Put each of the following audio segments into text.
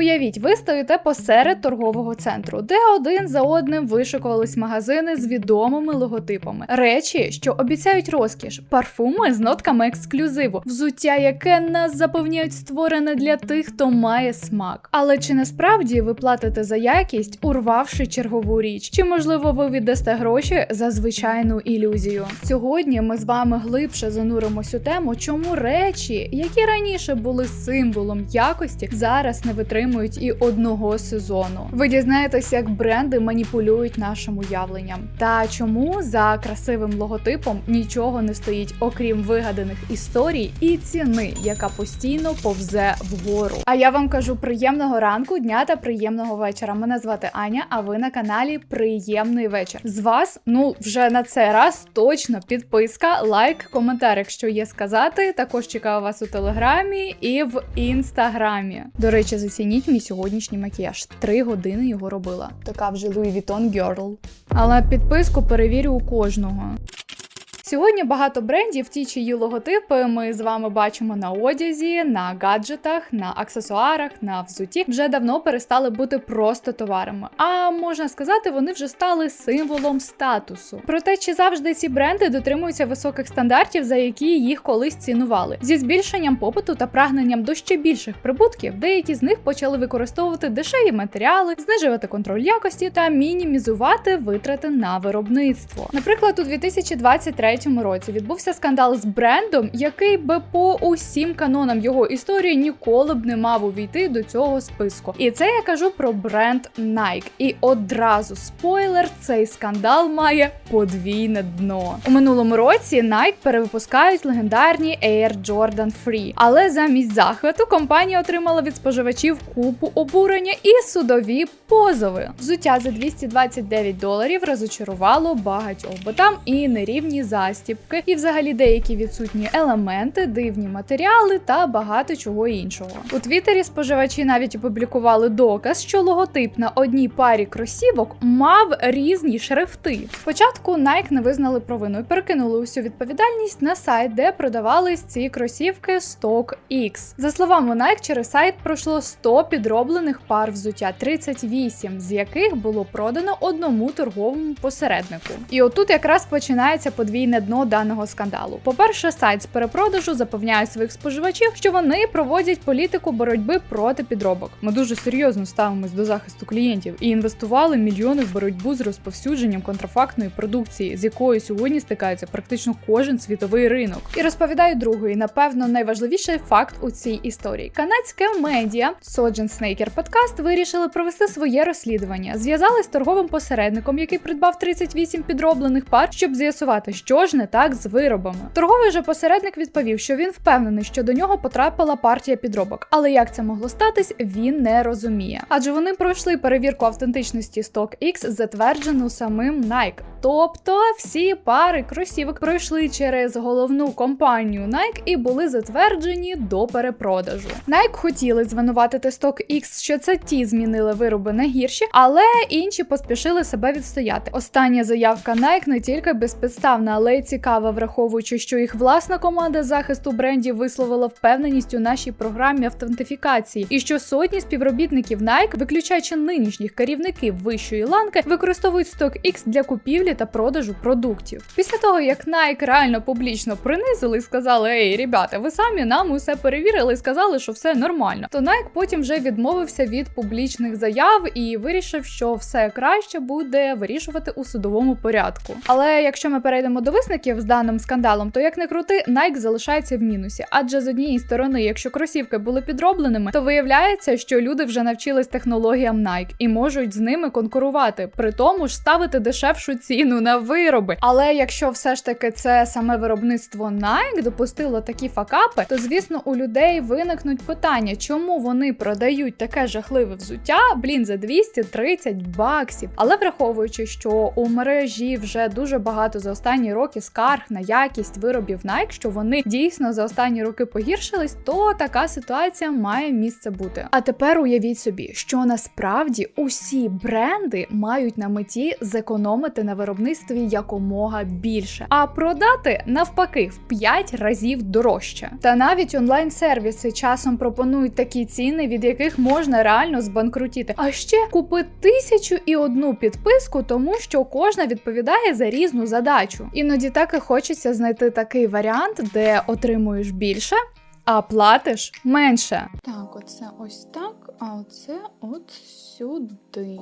Уявіть, ви стоїте посеред торгового центру, де один за одним вишикувались магазини з відомими логотипами, речі, що обіцяють розкіш, парфуми з нотками ексклюзиву, взуття, яке нас запевняють створене для тих, хто має смак. Але чи насправді ви платите за якість, урвавши чергову річ? Чи можливо ви віддасте гроші за звичайну ілюзію? Сьогодні ми з вами глибше зануримось у тему, чому речі, які раніше були символом якості, зараз не витримують і одного сезону. Ви дізнаєтесь, як бренди маніпулюють нашим уявленням, та чому за красивим логотипом нічого не стоїть, окрім вигаданих історій і ціни, яка постійно повзе вгору. А я вам кажу приємного ранку, дня та приємного вечора. Мене звати Аня. А ви на каналі Приємний вечір. З вас, ну вже на цей раз точно підписка, лайк, коментар, якщо є сказати. Також чекаю вас у телеграмі і в інстаграмі. До речі, зацініть мій сьогоднішній макіяж. Три години його робила. Така вже Louis Vuitton Girl. Але підписку перевірю у кожного. Сьогодні багато брендів, ті чиї логотипи ми з вами бачимо на одязі, на гаджетах, на аксесуарах, на взуті вже давно перестали бути просто товарами. А можна сказати, вони вже стали символом статусу. Проте чи завжди ці бренди дотримуються високих стандартів, за які їх колись цінували? Зі збільшенням попиту та прагненням до ще більших прибутків, деякі з них почали використовувати дешеві матеріали, знижувати контроль якості та мінімізувати витрати на виробництво. Наприклад, у 2023 році відбувся скандал з брендом, який би по усім канонам його історії ніколи б не мав увійти до цього списку. І це я кажу про бренд Nike. І одразу спойлер, цей скандал має подвійне дно. У минулому році Nike перевипускають легендарні Air Jordan Free, але замість захвату компанія отримала від споживачів купу обурення і судові позови. Взуття за 229 доларів розочарувало багатьох, бо там і нерівні застібки, і взагалі деякі відсутні елементи, дивні матеріали та багато чого іншого. У Твіттері споживачі навіть опублікували доказ, що логотип на одній парі кросівок мав різні шрифти. Спочатку Nike не визнали провину і перекинули усю відповідальність на сайт, де продавались ці кросівки StockX. За словами Nike, через сайт пройшло 100 підроблених пар взуття, 38 з яких було продано одному торговому посереднику. І отут якраз починається подвійне дно даного скандалу. По-перше, сайт з перепродажу запевняє своїх споживачів, що вони проводять політику боротьби проти підробок. Ми дуже серйозно ставимось до захисту клієнтів і інвестували мільйони в боротьбу з розповсюдженням контрафактної продукції, з якою сьогодні стикається практично кожен світовий ринок. І розповідаю другий, напевно, найважливіший факт у цій історії. Канадське медіа Sojourn Snaker Podcast вирішили провести своє розслідування. Зв'язали з торговим посередником, який придбав 38 підроблених пар, щоб з'ясувати, що ж не так з виробами. Торговий же посередник відповів, що він впевнений, що до нього потрапила партія підробок, але як це могло статись, він не розуміє. Адже вони пройшли перевірку автентичності StockX, затверджену самим Nike. Тобто всі пари кросівок пройшли через головну компанію Nike і були затверджені до перепродажу. Nike хотіли звинуватити StockX, що це ті змінили вироби на гірші, але інші поспішили себе відстояти. Остання заявка Nike не тільки безпідставна, але й цікава, враховуючи, що їх власна команда захисту брендів висловила впевненість у нашій програмі автентифікації, і що сотні співробітників Nike, виключаючи нинішніх керівників вищої ланки, використовують StockX для купівлі та продажу продуктів. Після того як Nike реально публічно принизили і сказали: Ей, ребята, ви самі нам усе перевірили і сказали, що все нормально. То Nike потім вже відмовився від публічних заяв і вирішив, що все краще буде вирішувати у судовому порядку. Але якщо ми перейдемо до висновків з даним скандалом, то як не крути, Nike залишається в мінусі. Адже з однієї сторони, якщо кросівки були підробленими, то виявляється, що люди вже навчились технологіям Nike і можуть з ними конкурувати, при тому ж ставити дешевшу ціну на вироби. Але якщо все ж таки це саме виробництво Nike допустило такі факапи, то звісно у людей виникнуть питання, чому вони продають таке жахливе взуття, блін, за 230 баксів. Але враховуючи, що у мережі вже дуже багато за останні роки скарг на якість виробів Nike, що вони дійсно за останні роки погіршились, то така ситуація має місце бути. А тепер уявіть собі, що насправді усі бренди мають на меті зекономити на виробництві виробництві якомога більше, а продати навпаки в 5 разів дорожче. Та навіть онлайн-сервіси часом пропонують такі ціни, від яких можна реально збанкрутіти. А ще купи тисячу і одну підписку, тому що кожна відповідає за різну задачу. Іноді так і хочеться знайти такий варіант, де отримуєш більше. А платиш менше. Так, оце ось так, а оце от сюди.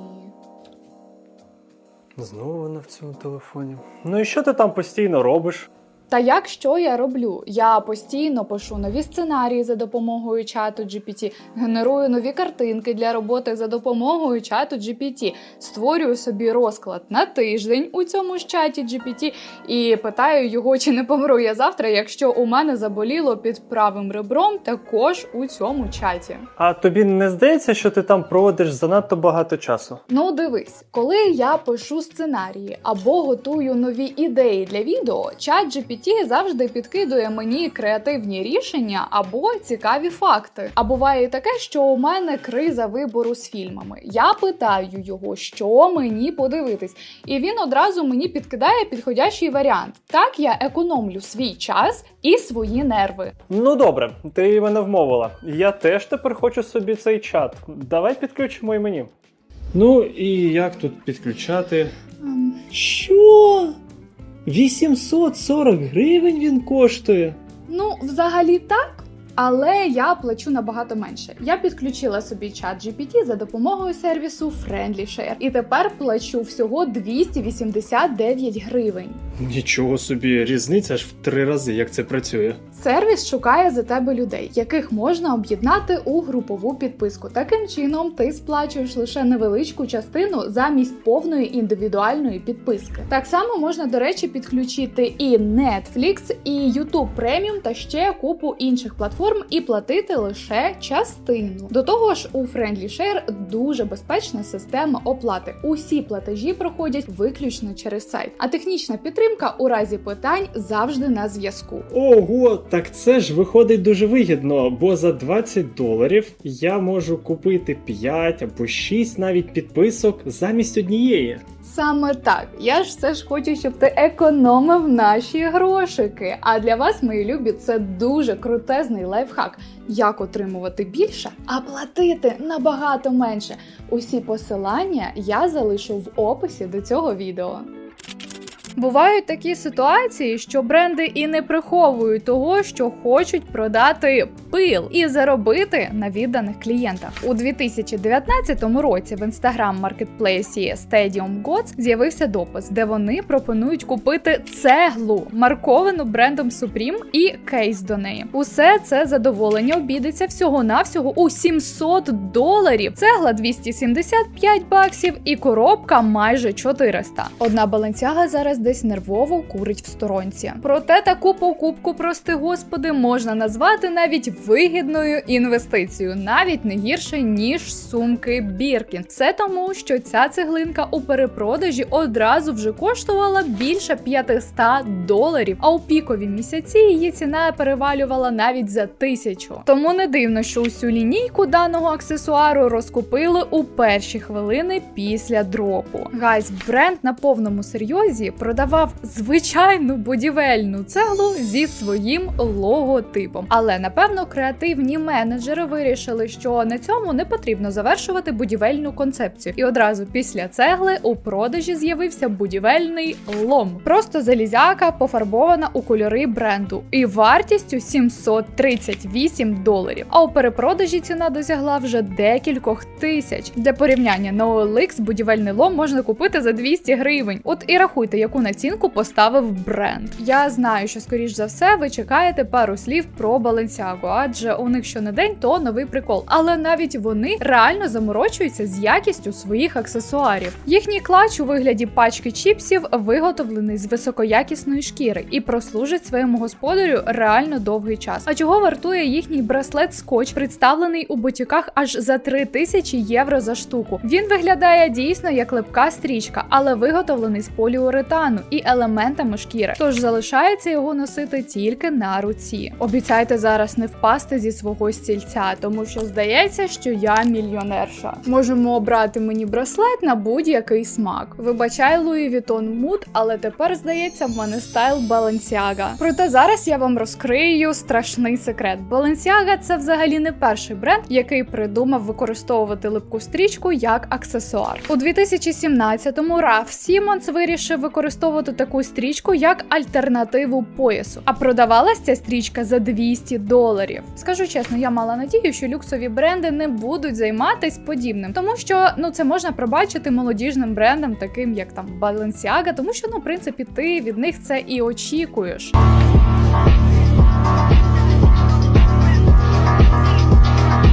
Знову вона в цьому телефоні. Ну і що ти там постійно робиш? Та як що я роблю? Я постійно пишу нові сценарії за допомогою чату GPT, генерую нові картинки для роботи за допомогою чату GPT, створюю собі розклад на тиждень у цьому ж чаті GPT і питаю його, чи не помру я завтра, якщо у мене заболіло під правим ребром, також у цьому чаті. А тобі не здається, що ти там проводиш занадто багато часу? Ну, дивись, коли я пишу сценарії або готую нові ідеї для відео, чат GPT завжди підкидує мені креативні рішення або цікаві факти. А буває і таке, що у мене криза вибору з фільмами. Я питаю його, що мені подивитись, і він одразу мені підкидає підходящий варіант. Так я економлю свій час і свої нерви. Ну добре, ти мене вмовила. Я теж тепер хочу собі цей чат. Давай підключимо і мені. Ну і як тут підключати? Ем, Що? 840 гривень він коштує. Ну, взагалі так. Але я плачу набагато менше. Я підключила собі чат GPT за допомогою сервісу FriendlyShare і тепер плачу всього 289 гривень. Нічого собі, різниця ж в три рази, як це працює. Сервіс шукає за тебе людей, яких можна об'єднати у групову підписку. Таким чином, ти сплачуєш лише невеличку частину замість повної індивідуальної підписки. Так само можна, до речі, підключити і Netflix, і YouTube Premium та ще купу інших платформ і платити лише частину. До того ж, у FriendlyShare дуже безпечна система оплати. Усі платежі проходять виключно через сайт, а технічна підтримка у разі питань завжди на зв'язку. Ого, так це ж виходить дуже вигідно, бо за 20 доларів я можу купити 5 або 6 навіть підписок замість однієї. Саме так. Я ж все ж хочу, щоб ти економив наші грошики. А для вас, мої любі, це дуже крутезний лайфхак. Як отримувати більше, а платити набагато менше. Усі посилання я залишу в описі до цього відео. Бувають такі ситуації, що бренди і не приховують того, що хочуть продати пил і заробити на відданих клієнтах. У 2019 році в інстаграм маркетплейсі Stadium Gods з'явився допис, де вони пропонують купити цеглу, марковану брендом Supreme і кейс до неї. Усе це задоволення обідеться всього-навсього у 700 доларів. Цегла 275 баксів і коробка майже 400. Одна балансяга зараз десь нервово курить в сторонці. Проте таку покупку, прости господи, можна назвати навіть вигідною інвестицією, навіть не гірше ніж сумки Біркін. Все тому, що ця цеглинка у перепродажі одразу вже коштувала більше 500 доларів, а у пікові місяці її ціна перевалювала навіть за тисячу. Тому не дивно, що усю лінійку даного аксесуару розкупили у перші хвилини після дропу. Гайз бренд на повному серйозі продавав звичайну будівельну цеглу зі своїм логотипом. Але напевно креативні менеджери вирішили, що на цьому не потрібно завершувати будівельну концепцію. І одразу після цегли у продажі з'явився будівельний лом. Просто залізяка пофарбована у кольори бренду і вартістю 738 доларів. А у перепродажі ціна досягла вже декількох тисяч. Для порівняння на OLX будівельний лом можна купити за 200 гривень. От і рахуйте, яку націнку поставив бренд. Я знаю, що скоріш за все ви чекаєте пару слів про Balenciaga, адже у них щонедень то новий прикол. Але навіть вони реально заморочуються з якістю своїх аксесуарів. Їхній клач у вигляді пачки чіпсів виготовлений з високоякісної шкіри і прослужить своєму господарю реально довгий час. А чого вартує їхній браслет скотч, представлений у бутіках аж за 3000 євро за штуку. Він виглядає дійсно як липка стрічка, але виготовлений з поліуретану. Екрану і елементами шкіри, тож залишається його носити тільки на руці. Обіцяйте зараз не впасти зі свого стільця, тому що здається, що я мільйонерша. Можемо обрати мені браслет на будь-який смак. Вибачай Луї Вітон Муд, але тепер здається, в мене стайл Balenciaga. Проте зараз я вам розкрию страшний секрет. Balenciaga – це взагалі не перший бренд, який придумав використовувати липку стрічку як аксесуар. У 2017-му Раф Сімонс вирішив використовувати таку стрічку як альтернативу поясу. А продавалась ця стрічка за 200 доларів. Скажу чесно, я мала надію, що люксові бренди не будуть займатись подібним, тому що ну це можна пробачити молодіжним брендам, таким як там Balenciaga, тому що ну в принципі ти від них це і очікуєш.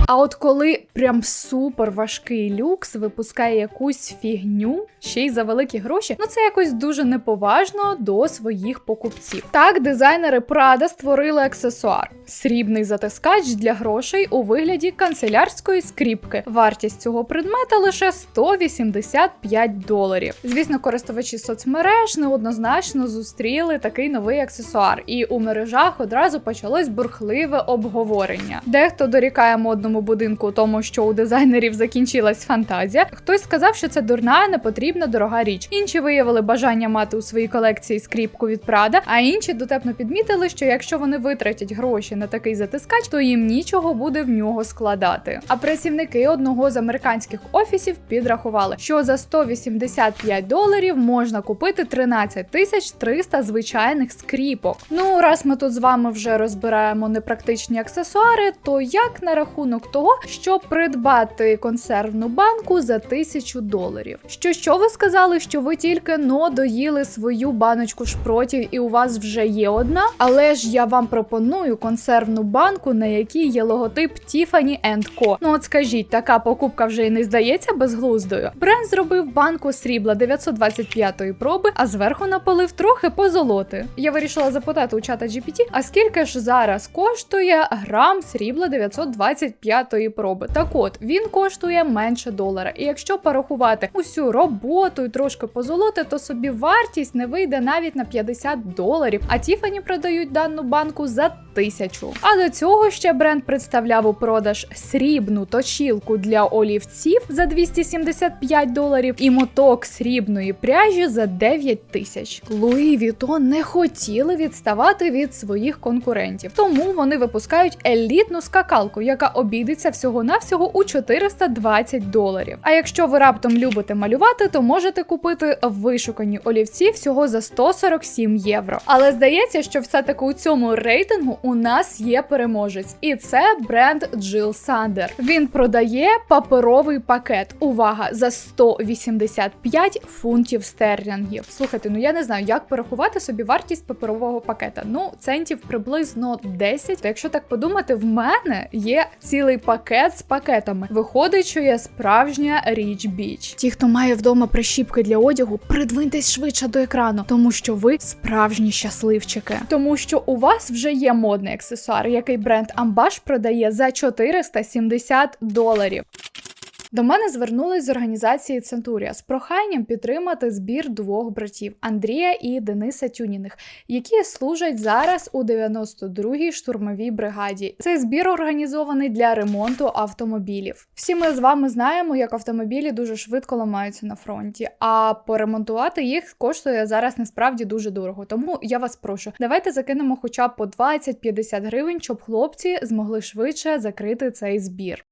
А от коли прям супер важкий люкс випускає якусь фігню, ще й за великі гроші, ну це якось дуже неповажно до своїх покупців. Так, дизайнери Prada створили аксесуар: срібний затискач для грошей у вигляді канцелярської скріпки. Вартість цього предмета лише 185 доларів. Звісно, користувачі соцмереж неоднозначно зустріли такий новий аксесуар, і у мережах одразу почалось бурхливе обговорення. Дехто дорікає модному будинку, тому що у дизайнерів закінчилась фантазія. Хтось сказав, що це дурна, непотрібна дорога річ. Інші виявили бажання мати у своїй колекції скріпку від Прада, а інші дотепно підмітили, що якщо вони витратять гроші на такий затискач, то їм нічого буде в нього складати. А працівники одного з американських офісів підрахували, що за 185 доларів можна купити 13 тисяч 300 звичайних скріпок. Ну, раз ми тут з вами вже розбираємо непрактичні аксесуари, то як на рахунок того, щоб придбати консервну банку за тисячу доларів? Що що ви сказали, що ви тільки но доїли свою баночку шпротів і у вас вже є одна? Але ж я вам пропоную консервну банку, на якій є логотип Tiffany Co. Ну от скажіть, така покупка вже й не здається безглуздою. Бренд зробив банку срібла 925-ї проби, а зверху напалив трохи позолоти. Я вирішила запитати у чата GPT, а скільки ж зараз коштує грам срібла 925-ї проби? Так от він коштує менше долара. І якщо порахувати усю роботу і трошки позолоти, то собі вартість не вийде навіть на 50 доларів. А Тіфані продають дану банку за тисячу. А до цього ще бренд представляв у продаж срібну точілку для олівців за 275 доларів і моток срібної пряжі за 9 тисяч. Луї Вітон не хотіли відставати від своїх конкурентів, тому вони випускають елітну скакалку, яка обійдеться всього-навсього у 420 доларів. А якщо ви раптом любите малювати, то можете купити вишукані олівці всього за 147 євро. Але здається, що все-таки у цьому рейтингу у нас є переможець, і це бренд Jill Sander. Він продає паперовий пакет. Увага за 185 фунтів стерлінгів. Слухайте, ну я не знаю, як порахувати собі вартість паперового пакета. Ну, центів приблизно 10. То якщо так подумати, в мене є цілий пакет з пакетами. Виходить, що я справжня річ біч. Ті, хто має вдома прищіпки для одягу, придвиньтесь швидше до екрану, тому що ви справжні щасливчики. Тому що у вас вже є модний аксесуар, який бренд Амбаш продає за 470 доларів. До мене звернулись з організації Центурія з проханням підтримати збір двох братів Андрія і Дениса Тюніних, які служать зараз у 92-й штурмовій бригаді. Цей збір організований для ремонту автомобілів. Всі ми з вами знаємо, як автомобілі дуже швидко ламаються на фронті, а поремонтувати їх коштує зараз насправді дуже дорого. Тому я вас прошу, давайте закинемо хоча б по 20-50 гривень, щоб хлопці змогли швидше закрити цей збір.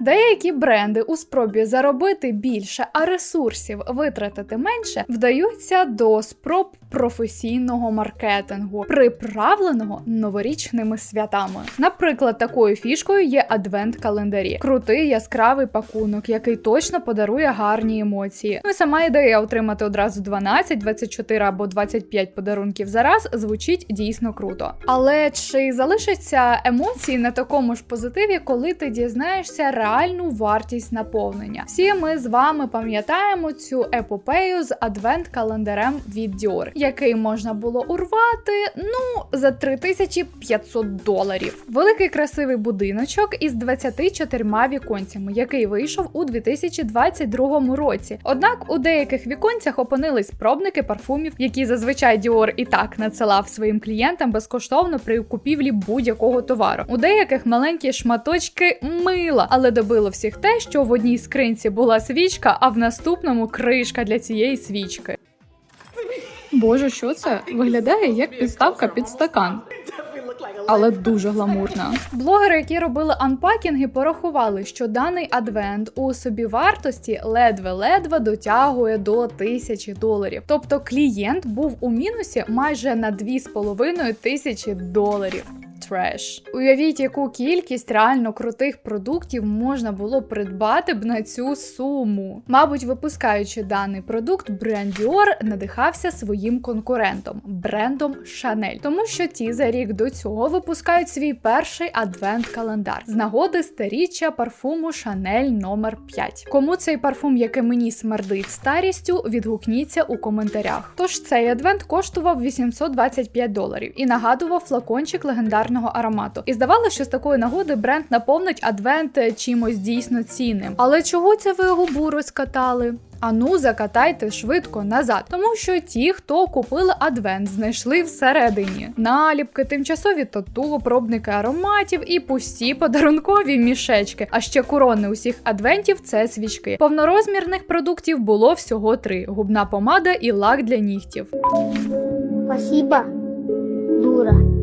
Деякі бренди у спробі заробити більше, а ресурсів витратити менше, вдаються до спроб професійного маркетингу, приправленого новорічними святами. Наприклад, такою фішкою є адвент-календарі, крутий яскравий пакунок, який точно подарує гарні емоції. Ну і сама ідея отримати одразу 12, 24 або 25 подарунків за раз звучить дійсно круто. Але чи залишаться емоції на такому ж позитиві, коли ти дізнаєшся реальну вартість наповнення. Всі ми з вами пам'ятаємо цю епопею з адвент-календарем від Dior, який можна було урвати ну за 3500 доларів. Великий красивий будиночок із 24 віконцями, який вийшов у 2022 році. Однак у деяких віконцях опинились пробники парфумів, які зазвичай Dior і так надсилав своїм клієнтам безкоштовно при купівлі будь-якого товару. У деяких маленькі шматочки мила, але добило всіх те, що в одній скринці була свічка, а в наступному кришка для цієї свічки. Боже, що це? Виглядає як підставка під стакан. Але дуже гламурна. Блогери, які робили анпакінги, порахували, що даний адвент у собівартості ледве-ледве дотягує до тисячі доларів. Тобто клієнт був у мінусі майже на 2,5 тисячі доларів. Треш. Уявіть, яку кількість реально крутих продуктів можна було придбати б на цю суму. Мабуть, випускаючи даний продукт, бренд Dior надихався своїм конкурентом брендом Chanel, тому що ті за рік до цього випускають свій перший адвент-календар з нагоди сторіччя парфуму Chanel номер 5. Кому цей парфум, який мені смердить старістю, відгукніться у коментарях. Тож цей адвент коштував 825 доларів і нагадував флакончик легендарного аромату. І здавалося, що з такої нагоди бренд наповнить адвент е, чимось дійсно цінним. Але чого це ви губу розкатали? Ану, закатайте швидко назад, тому що ті, хто купили адвент, знайшли всередині наліпки, тимчасові тату, пробники ароматів і пусті подарункові мішечки. А ще корони усіх адвентів це свічки. Повнорозмірних продуктів було всього три: губна помада і лак для нігтів. Спасибо, дура.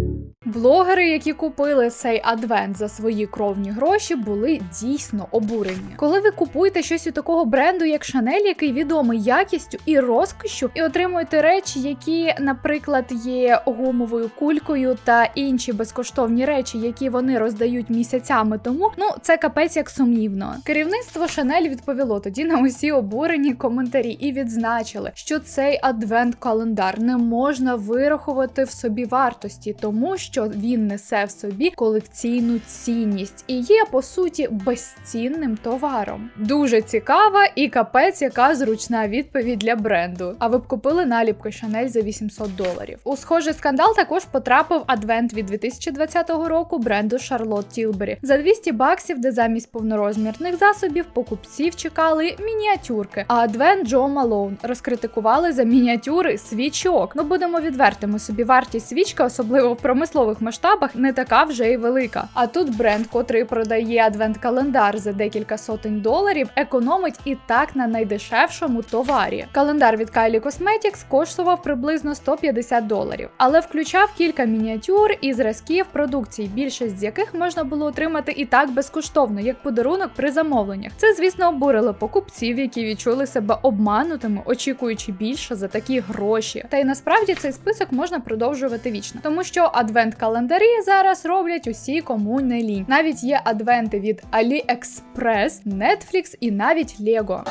Блогери, які купили цей адвент за свої кровні гроші, були дійсно обурені. Коли ви купуєте щось у такого бренду, як Chanel, який відомий якістю і розкошю, і отримуєте речі, які, наприклад, є гумовою кулькою та інші безкоштовні речі, які вони роздають місяцями тому, ну це капець як сумнівно. Керівництво Chanel відповіло тоді на усі обурені коментарі і відзначили, що цей адвент-календар не можна вирахувати в собі вартості, тому що він несе в собі колекційну цінність і є по суті безцінним товаром. Дуже цікава і капець, яка зручна відповідь для бренду. А ви б купили наліпки Chanel за 800 доларів. У схожий скандал також потрапив адвент від 2020 року бренду Charlotte Tilbury. За 200 баксів, де замість повнорозмірних засобів покупців чекали мініатюрки. А адвент Джо Малоун розкритикували за мініатюри свічок. Ну будемо відвертими собі вартість свічки, особливо в промислових масштабах, не така вже й велика. А тут бренд, котрий продає адвент-календар за декілька сотень доларів, економить і так на найдешевшому товарі. Календар від Kylie Cosmetics коштував приблизно 150 доларів, але включав кілька мініатюр і зразків продукції, більшість з яких можна було отримати і так безкоштовно, як подарунок при замовленнях. Це, звісно, обурило покупців, які відчули себе обманутими, очікуючи більше за такі гроші. Та й насправді цей список можна продовжувати вічно, тому що адвент-календарі зараз роблять усі, кому не лінь. Навіть є адвенти від AliExpress, Netflix і навіть Lego.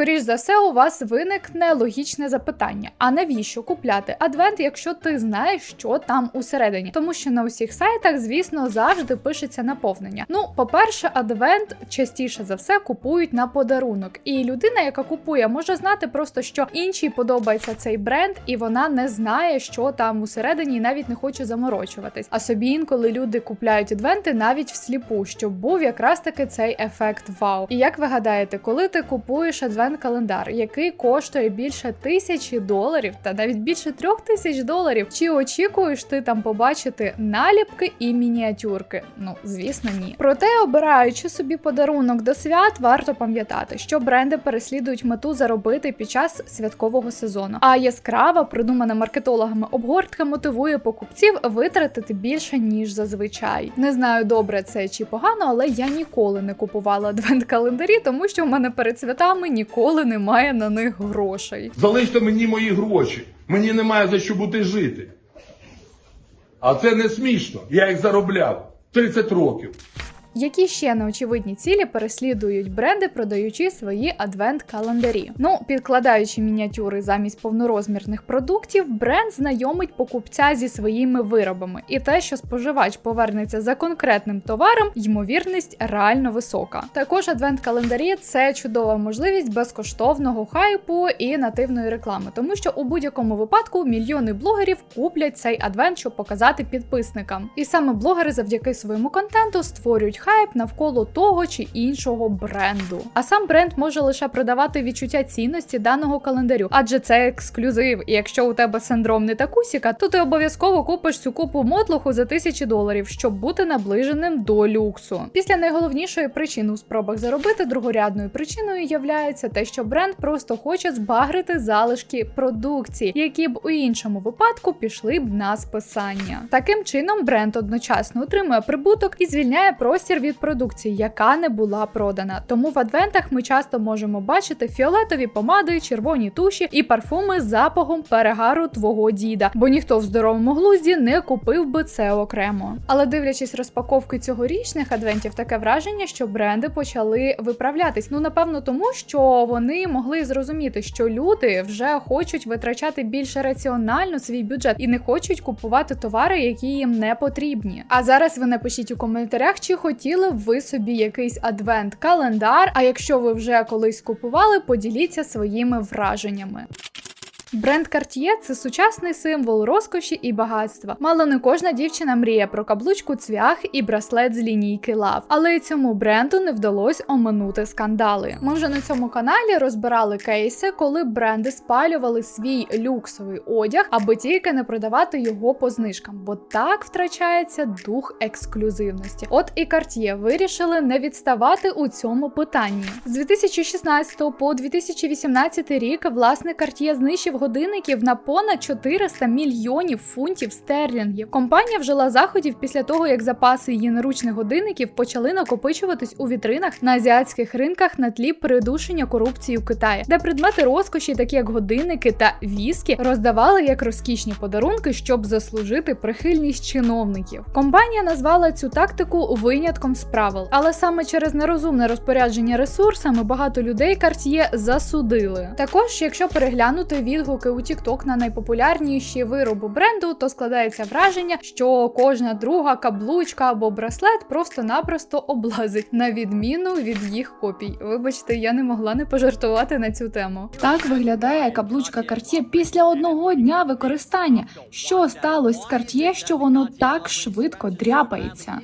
Скоріш за все, у вас виникне логічне запитання: а навіщо купляти адвент, якщо ти знаєш, що там усередині? Тому що на усіх сайтах, звісно, завжди пишеться наповнення. Ну, по-перше, адвент частіше за все купують на подарунок, і людина, яка купує, може знати просто, що іншій подобається цей бренд, і вона не знає, що там усередині, і навіть не хоче заморочуватись. А собі інколи люди купляють адвенти навіть всліпу, щоб був якраз таки цей ефект вау. І як ви гадаєте, коли ти купуєш адвент-календар, який коштує більше тисячі доларів, та навіть більше трьох тисяч доларів, чи очікуєш ти там побачити наліпки і мініатюрки? Ну звісно, ні. Проте, обираючи собі подарунок до свят, варто пам'ятати, що бренди переслідують мету заробити під час святкового сезону. А яскрава, придумана маркетологами обгортка мотивує покупців витратити більше ніж зазвичай. Не знаю, добре це чи погано, але я ніколи не купувала адвент-календарі, тому що в мене перед святами ніколи немає на них грошей. Залиште мені мої гроші. Мені немає за що бути жити. А це не смішно. Я їх заробляв 30 років. Які ще неочевидні цілі переслідують бренди, продаючи свої адвент-календарі? Ну, підкладаючи мініатюри замість повнорозмірних продуктів, бренд знайомить покупця зі своїми виробами, і те, що споживач повернеться за конкретним товаром, ймовірність реально висока. Також адвент-календарі це чудова можливість безкоштовного хайпу і нативної реклами, тому що у будь-якому випадку мільйони блогерів куплять цей адвент, щоб показати підписникам. І саме блогери завдяки своєму контенту створюють хайп навколо того чи іншого бренду. А сам бренд може лише продавати відчуття цінності даного календарю, адже це ексклюзив. І якщо у тебе синдром не такусіка, то ти обов'язково купиш цю купу мотлуху за тисячі доларів, щоб бути наближеним до люксу. Після найголовнішої причини у спробах заробити другорядною причиною являється те, що бренд просто хоче збагрити залишки продукції, які б у іншому випадку пішли б на списання. Таким чином, бренд одночасно отримує прибуток і звільняє простір від продукції, яка не була продана. Тому в адвентах ми часто можемо бачити фіолетові помади, червоні туші і парфуми з запахом перегару твого діда, бо ніхто в здоровому глузді не купив би це окремо. Але дивлячись розпаковки цьогорічних адвентів, таке враження, що бренди почали виправлятись. Ну напевно, тому що вони могли зрозуміти, що люди вже хочуть витрачати більше раціонально свій бюджет і не хочуть купувати товари, які їм не потрібні. А зараз ви напишіть у коментарях, чи хотіли б ви собі якийсь адвент-календар. А якщо ви вже колись купували, поділіться своїми враженнями. Бренд Cartier – це сучасний символ розкоші і багатства. Мало не кожна дівчина мріє про каблучку цвях і браслет з лінійки Love. Але й цьому бренду не вдалося оминути скандали. Ми вже на цьому каналі розбирали кейси, коли бренди спалювали свій люксовий одяг, аби тільки не продавати його по знижкам, бо так втрачається дух ексклюзивності. От і Cartier вирішили не відставати у цьому питанні. З 2016 по 2018 рік власник Cartier знищив годинників на понад 400 мільйонів фунтів стерлінгів. Компанія вжила заходів після того, як запаси її наручних годинників почали накопичуватись у вітринах на азіатських ринках на тлі придушення корупції у Китаї, де предмети розкоші, такі як годинники та віскі, роздавали як розкішні подарунки, щоб заслужити прихильність чиновників. Компанія назвала цю тактику винятком з правил, але саме через нерозумне розпорядження ресурсами багато людей Cartier засудили. Також, якщо переглянути відгуки у TikTok на найпопулярніші вироби бренду, то складається враження, що кожна друга каблучка або браслет просто-напросто облазить, на відміну від їх копій. Вибачте, я не могла не пожартувати на цю тему. Так виглядає каблучка Cartier після одного дня використання. Що сталося з Cartier, що воно так швидко дряпається?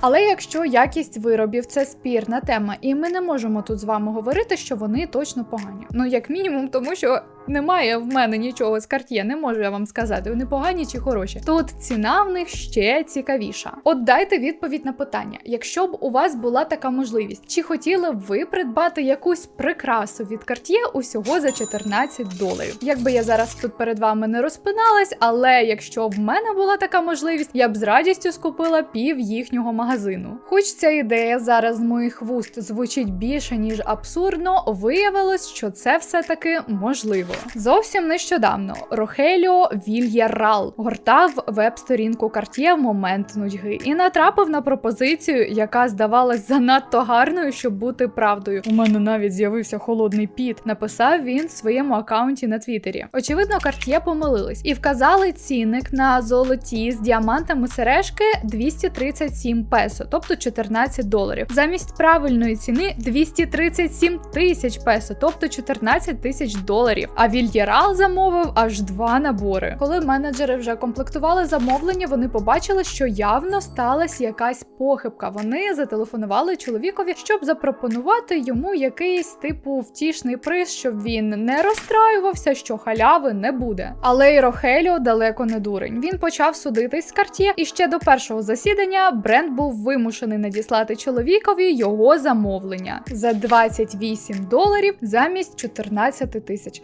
Але якщо якість виробів це спірна тема, і ми не можемо тут з вами говорити, що вони точно погані. Ну як мінімум, тому що немає в мене нічого з Cartier, не можу я вам сказати, вони погані чи хороші. Тут ціна в них ще цікавіша. От дайте відповідь на питання: якщо б у вас була така можливість, чи хотіли б ви придбати якусь прикрасу від Cartier усього за 14 доларів? Якби я зараз тут перед вами не розпиналась, але якщо б в мене була така можливість, я б з радістю скупила пів їхнього магазину. Хоч ця ідея зараз з моїх вуст звучить більше ніж абсурдно, виявилось, що це все таки можливо. Зовсім нещодавно Рохеліо Вільярал гортав веб-сторінку Cartier в момент нудьги і натрапив на пропозицію, яка здавалась занадто гарною, щоб бути правдою. У мене навіть з'явився холодний піт. Написав він в своєму акаунті на Твіттері. Очевидно, Cartier помилились і вказали цінник на золоті з діамантами сережки 237 песо, тобто 14 доларів. Замість правильної ціни 237 тисяч песо, тобто 14 тисяч доларів. А Вільєрал замовив аж два набори. Коли менеджери вже комплектували замовлення, вони побачили, що явно сталася якась похибка. Вони зателефонували чоловікові, щоб запропонувати йому якийсь типу втішний приз, щоб він не розстраювався, що халяви не буде. Але й Рохеліо далеко не дурень. Він почав судитись з Cartier, і ще до першого засідання бренд був вимушений надіслати чоловікові його замовлення за 28 доларів замість 14 тисяч.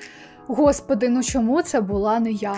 Господи, ну чому це була не я?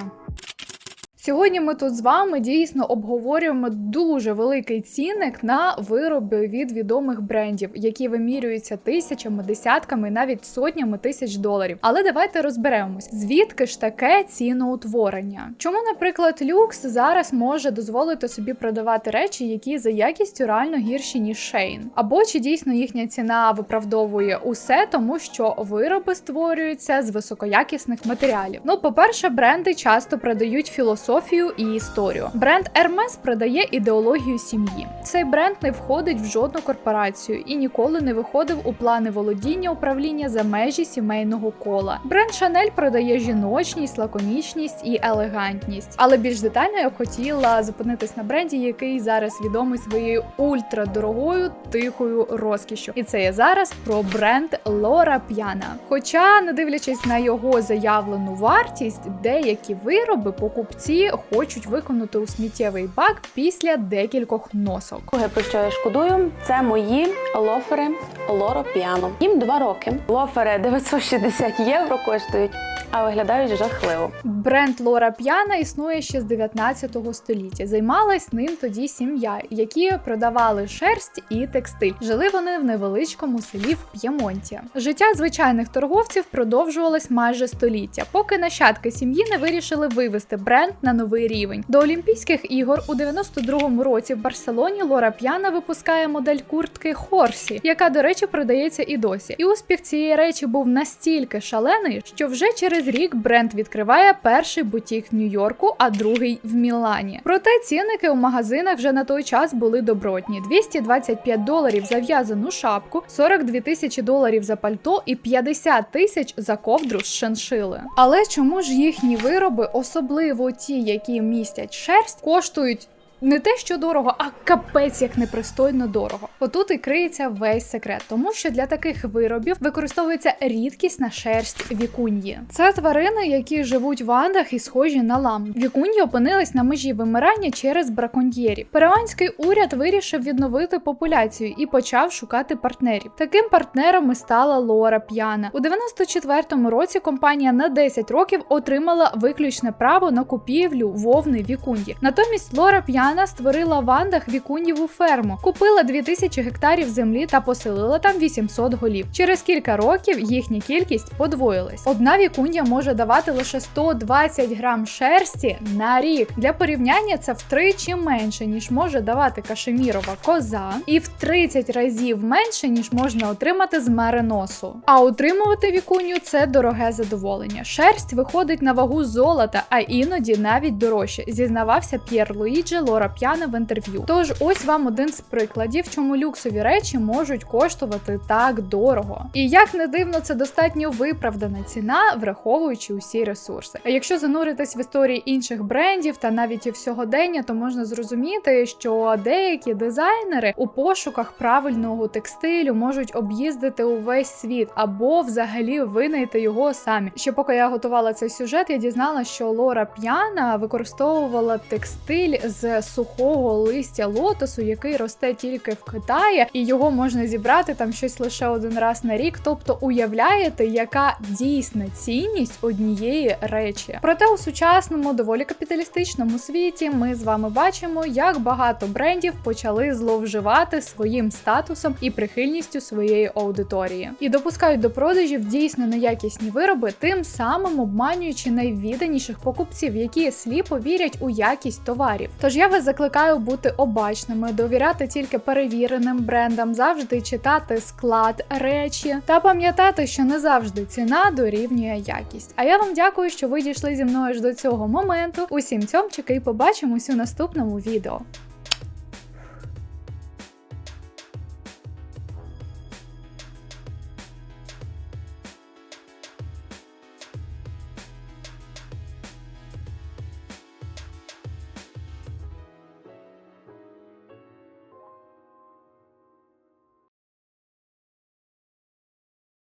Сьогодні ми тут з вами дійсно обговорюємо дуже великий цінник на вироби від відомих брендів, які вимірюються тисячами, десятками, навіть сотнями тисяч доларів. Але давайте розберемось, звідки ж таке ціноутворення. Чому, наприклад, люкс зараз може дозволити собі продавати речі, які за якістю реально гірші ніж Шейн, або чи дійсно їхня ціна виправдовує усе, тому що вироби створюються з високоякісних матеріалів. Ну, по-перше, бренди часто продають філософію і історію. Бренд Hermes продає ідеологію сім'ї. Цей бренд не входить в жодну корпорацію і ніколи не виходив у плани володіння управління за межі сімейного кола. Бренд Chanel продає жіночність, лаконічність і елегантність. Але більш детально я хотіла зупинитись на бренді, який зараз відомий своєю ультрадорогою тихою розкішшю. І це я зараз про бренд Лора П'яна. Хоча, не дивлячись на його заявлену вартість, деякі вироби покупці хочуть виконати у сміттєвий бак після декількох носок. Друге, про що я шкодую, це мої лофери Loro Piano. Їм два роки. Лофери 960 євро коштують, а виглядають жахливо. Бренд Лора П'яна існує ще з 19 століття. Займалась ним тоді сім'я, які продавали шерсть і текстиль. Жили вони в невеличкому селі в П'ємонті. Життя звичайних торговців продовжувалось майже століття, поки нащадки сім'ї не вирішили вивести бренд на новий рівень. До Олімпійських ігор у 92-му році в Барселоні Лора П'яна випускає модель куртки Хорсі, яка, до речі, продається і досі. І успіх цієї речі був настільки шалений, що вже через рік бренд відкриває перший бутік в Нью-Йорку, а другий в Мілані. Проте цінники у магазинах вже на той час були добротні: 225 доларів за в'язану шапку, 42 тисячі доларів за пальто і 50 тисяч за ковдру з шиншили. Але чому ж їхні вироби, особливо ті, які містять шерсть, коштують не те, що дорого, а капець як непристойно дорого. Отут і криється весь секрет, тому що для таких виробів використовується рідкісна шерсть вікуньї. Це тварини, які живуть в андах і схожі на лам. Вікуньї опинились на межі вимирання через браконьєрів. Перуанський уряд вирішив відновити популяцію і почав шукати партнерів. Таким партнером і стала Лора П'яна. У 94-му році компанія на 10 років отримала виключне право на купівлю вовни вікуньї. Натомість Лора П'яна створила в Андах вікуньєву ферму, купила 2000 гектарів землі та поселила там 800 голів. Через кілька років їхня кількість подвоїлась. Одна вікунья може давати лише 120 грам шерсті на рік. Для порівняння це втричі менше ніж може давати кашемірова коза, і в 30 разів менше ніж можна отримати з мериносу. А утримувати вікуню це дороге задоволення. Шерсть виходить на вагу золота, а іноді навіть дорожче, зізнавався П'єр Луїджі Лора П'яна в інтерв'ю. Тож ось вам один з прикладів, чому люксові речі можуть коштувати так дорого. І як не дивно, це достатньо виправдана ціна, враховуючи усі ресурси. А якщо зануритись в історії інших брендів та навіть і в сьогодення, то можна зрозуміти, що деякі дизайнери у пошуках правильного текстилю можуть об'їздити увесь світ або взагалі винайти його самі. Ще поки я готувала цей сюжет, я дізналася, що Лора П'яна використовувала текстиль з сухого листя лотосу, який росте тільки в Китаї, і його можна зібрати там щось лише один раз на рік. Тобто уявляєте, яка дійсна цінність однієї речі. Проте у сучасному, доволі капіталістичному світі ми з вами бачимо, як багато брендів почали зловживати своїм статусом і прихильністю своєї аудиторії, і допускають до продажів дійсно неякісні вироби, тим самим обманюючи найвідданіших покупців, які сліпо вірять у якість товарів. Тож я вас закликаю бути обачними, довіряти тільки перевіреним брендам, завжди читати склад речі та пам'ятати, що не завжди ціна дорівнює якість. А я вам дякую, що ви дійшли зі мною ж до цього моменту. Усім цьомчики і побачимось у наступному відео.